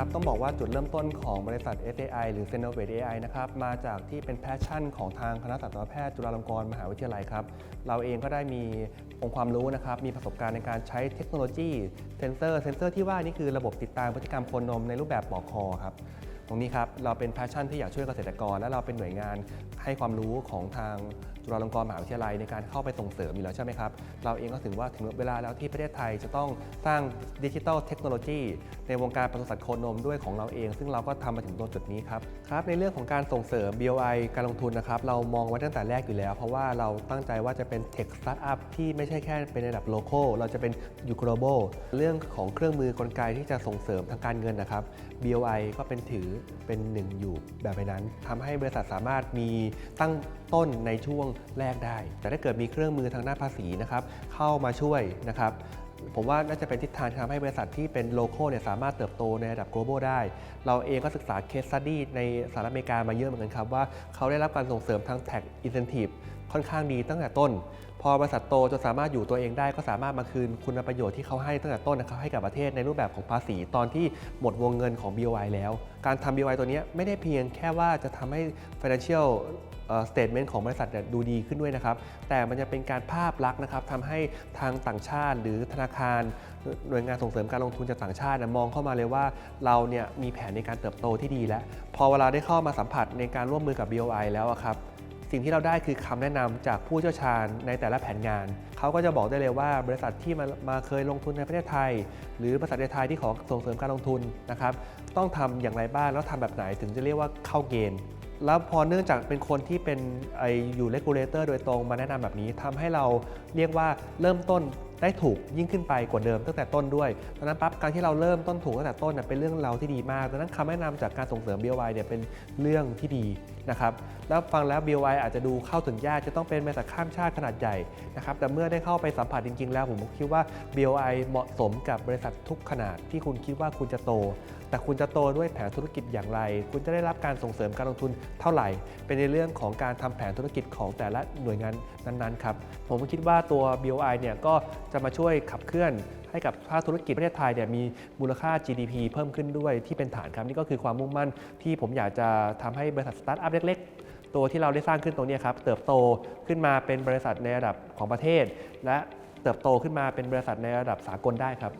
ครับ ต้องบอกว่าจุดเริ่มต้นของบริษัท SAI หรือ s e n o v a t e AI นะครับ มาจากที่เป็นแพชชั่นของทางคณะสัตวแพทย์จุฬาลงกรณ์มหาวิทยาลัยครับ เราเองก็ได้มีองค์ความรู้นะครับ มีประสบการณ์ในการใช้เทคโนโลยีเซนเซอร์ เซนเซอร์ที่ว่านี่คือระบบติดตามพฤติกรรมโคนนมในรูปแบบปลอกคอครับ ตรงนี้ครับเราเป็นแพชชั่นที่อยากช่วยเกษตรกร และเราเป็นหน่วยงานให้ความรู้ของทางจุฬาลงกรณ์มหาวิทยาลัยในการเข้าไปส่งเสริมอยู่แล้วใช่ไหมครับ เราเองก็ถึงว่าถึงเวลาแล้วที่ประเทศไทยจะต้องสร้างดิจิทัลเทคโนโลยีในวงการปศุสัตว์โคนมด้วยของเราเอง ซึ่งเราก็ทำมาถึงตรงจุดนี้ครับครับ ในเรื่องของการส่งเสริม BOI การลงทุนนะครับเรามองไว้ตั้งแต่แรกอยู่แล้ว เพราะว่าเราตั้งใจว่าจะเป็นเทคสตาร์ทอัพที่ไม่ใช่แค่เป็นระดับโล c a l เราจะเป็นยู่ global เรื่องของเครื่องมือกลไกที่จะส่งเสริมทางการเงินนะครับ BOI ก็เป็นถือเป็นหนึ่งอยู่แบบไปนั้นทำให้บริษัทสามารถมีตั้งต้นในช่วงแรกได้ แต่ถ้าเกิดมีเครื่องมือทางด้านภาษีนะครับเข้ามาช่วยนะครับ ผมว่าน่าจะเป็นทิศทางที่ทำให้บริษัทที่เป็นโล c a l เนี่ยสามารถเติบโตในระดับ global ได้ เราเองก็ศึกษา case study ในสหรัฐอเมริกามาเยอะเหมือนกันครับ ว่าเขาได้รับการส่งเสริมทาง tax incentive ค่อนข้างดีตั้งแต่ต้น พอบริษัทโตจนสามารถอยู่ตัวเองได้ก็สามารถมาคืนคุณประโยชน์ที่เขาให้ตั้งแต่ต้นนะครับให้กับประเทศในรูปแบบของภาษีตอนที่หมดวงเงินของ BOI แล้ว การทำ BOI ตัวนี้ไม่ได้เพียงแค่ว่าจะทำให้ financial สเอ่อ statement ของบริษัทเนี่ยดูดีขึ้นด้วยนะครับ แต่มันจะเป็นการภาพลักษณ์นะครับทำให้ทางต่างชาติ หรือธนาคาร หน่วยงานส่งเสริมการลงทุนจากต่างชาตินะมองเข้ามาเลยว่าเราเนี่ยมีแผนในการเติบโตที่ดีแล้ว พอเวลาได้เข้ามาสัมผัสในการร่วมมือกับ BOI แล้วครับสิ่งที่เราได้คือคำแนะนำจากผู้เชี่ยวชาญในแต่ละแผนงาน เขาก็จะบอกได้เลยว่าบริษัทที่มามาเคยลงทุนในประเทศไทย หรือบริษัทในไทยที่ขอส่งเสริมการลงทุนนะครับ ต้องทำอย่างไรบ้างแล้วทำแบบไหนถึงจะเรียกว่าเข้าเกณฑ์ แล้วพอเนื่องจากเป็นคนที่เป็นไออยู่เลกูเลเตอร์โดยตรงมาแนะนำแบบนี้ทำให้เราเรียกว่าเริ่มต้นได้ถูกยิ่งขึ้นไปกว่าเดิมตั้งแต่ต้นด้วยดังนั้นปั๊บการที่เราเริ่มต้นถูกตั้งแต่ต้นเป็นเรื่องเราที่ดีมากดังนั้นคำแนะนำจากการส่งเสริม BOI เนี่ยเป็นเรื่องที่ดีนะครับแล้วฟังแล้ว BOI อาจจะดูเข้าถึงยากจะต้องเป็นบริษัทข้ามชาติขนาดใหญ่นะครับแต่เมื่อได้เข้าไปสัมผัสจริง ๆ แล้วผมคิดว่า BOI เหมาะสมกับบริษัททุกขนาดที่คุณคิดว่าคุณจะโต แต่คุณจะโตด้วยแผนธุรกิจอย่างไร คุณจะได้รับการส่งเสริมการลงทุนเท่าไหร่ เป็นในเรื่องของการทำแผนธุรกิจของแต่ละหน่วยงานนั้นๆครับผมคิดว่าตัว BOI เนี่ยก็จะมาช่วยขับเคลื่อนให้กับภาคธุรกิจประเทศไทยเนี่ยมีมูลค่า GDP เพิ่มขึ้นด้วยที่เป็นฐานครับนี่ก็คือความมุ่งมั่นที่ผมอยากจะทำให้บริษัทสตาร์ทอัพเล็ก ๆ ตัวที่เราได้สร้างขึ้นตรงนี้ครับเติบโตขึ้นมาเป็นบริษัทในระดับของประเทศ และเติบโตขึ้นมาเป็นบริษัทในระดับสากลได้ครับ